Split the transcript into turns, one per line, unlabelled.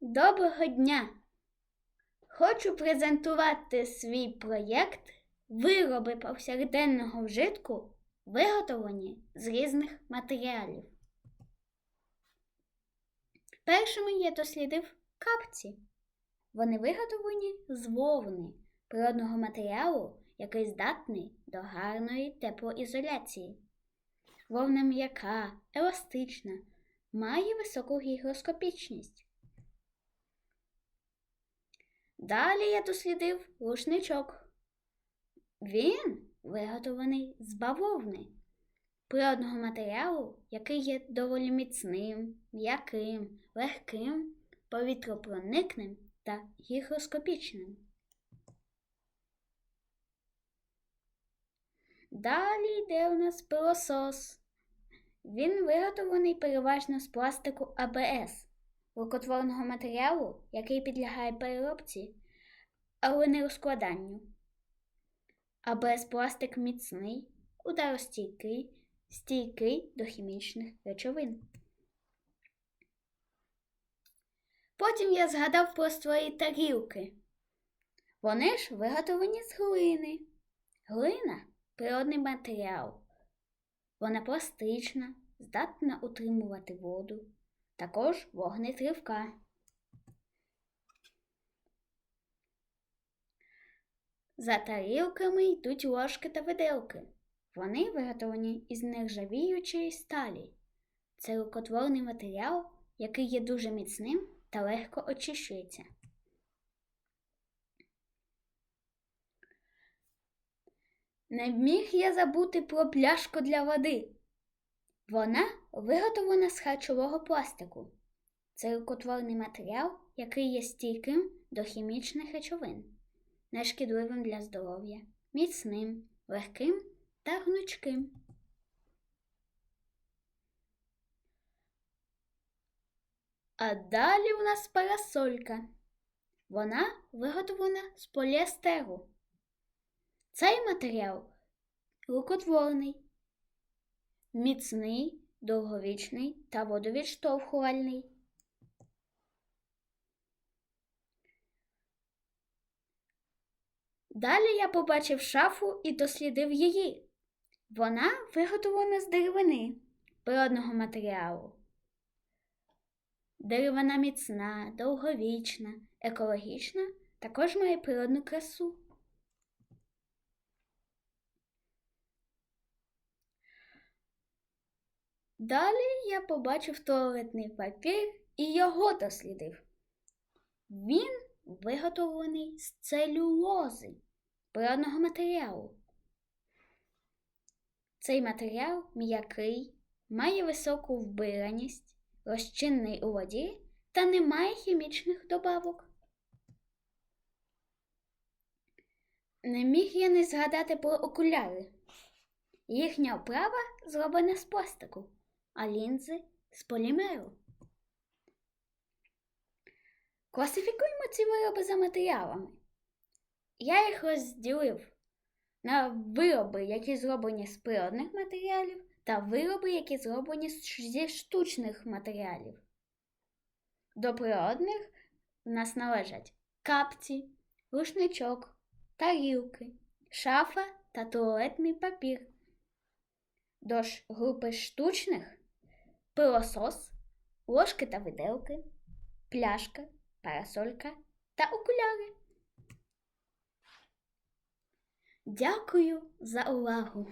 Доброго дня! Хочу презентувати свій проєкт Вироби повсякденного вжитку, виготовлені з різних матеріалів. Першими я дослідив капці. Вони виготовлені з вовни, природного матеріалу, який здатний до гарної теплоізоляції. Вовна м'яка, еластична, має високу гігроскопічність. Далі я дослідив рушничок. Він виготовлений з бавовни, природного матеріалу, який є доволі міцним, м'яким, легким, повітропроникним та гігроскопічним. Далі йде у нас пилосос. Він виготовлений переважно з пластику АБС, рукотворного матеріалу, який підлягає переробці, але не розкладанню. АБС пластик міцний, ударостійкий, стійкий до хімічних речовин. Потім я згадав про свої тарілки. Вони ж виготовлені з глини. Глина природний матеріал. Вона пластична, здатна утримувати воду, також вогнетривка. За тарілками йдуть ложки та виделки. Вони виготовлені із нержавіючої сталі. Це рукотворний матеріал, який є дуже міцним та легко очищується. Не міг я забути про пляшку для води. Вона виготовлена з харчового пластику. Це рукотворний матеріал, який є стійким до хімічних речовин, нешкідливим для здоров'я, міцним, легким та гнучким. А далі у нас парасолька. Вона виготовлена з поліестеру. Цей матеріал рукотворний, міцний, довговічний та водовідштовхувальний. Далі я побачив шафу і дослідив її. Вона виготовлена з деревини, природного матеріалу. Деревина міцна, довговічна, екологічна, також має природну красу. Далі я побачив туалетний папір і його дослідив. Він виготовлений з целюлози, природного матеріалу. Цей матеріал м'який, має високу вбираність, розчинний у воді та не має хімічних добавок. Не міг я не згадати про окуляри. Їхня оправа зроблена з пластику, а лінзи з полімеру. Класифікуємо ці вироби за матеріалами. Я їх розділив на вироби, які зроблені з природних матеріалів, та вироби, які зроблені зі штучних матеріалів. До природних в нас належать капці, рушничок, тарілки, шафа та туалетний папір. До ж групи штучних пилосос, ложки та виделки, пляшка, парасолька та окуляри. Дякую за увагу!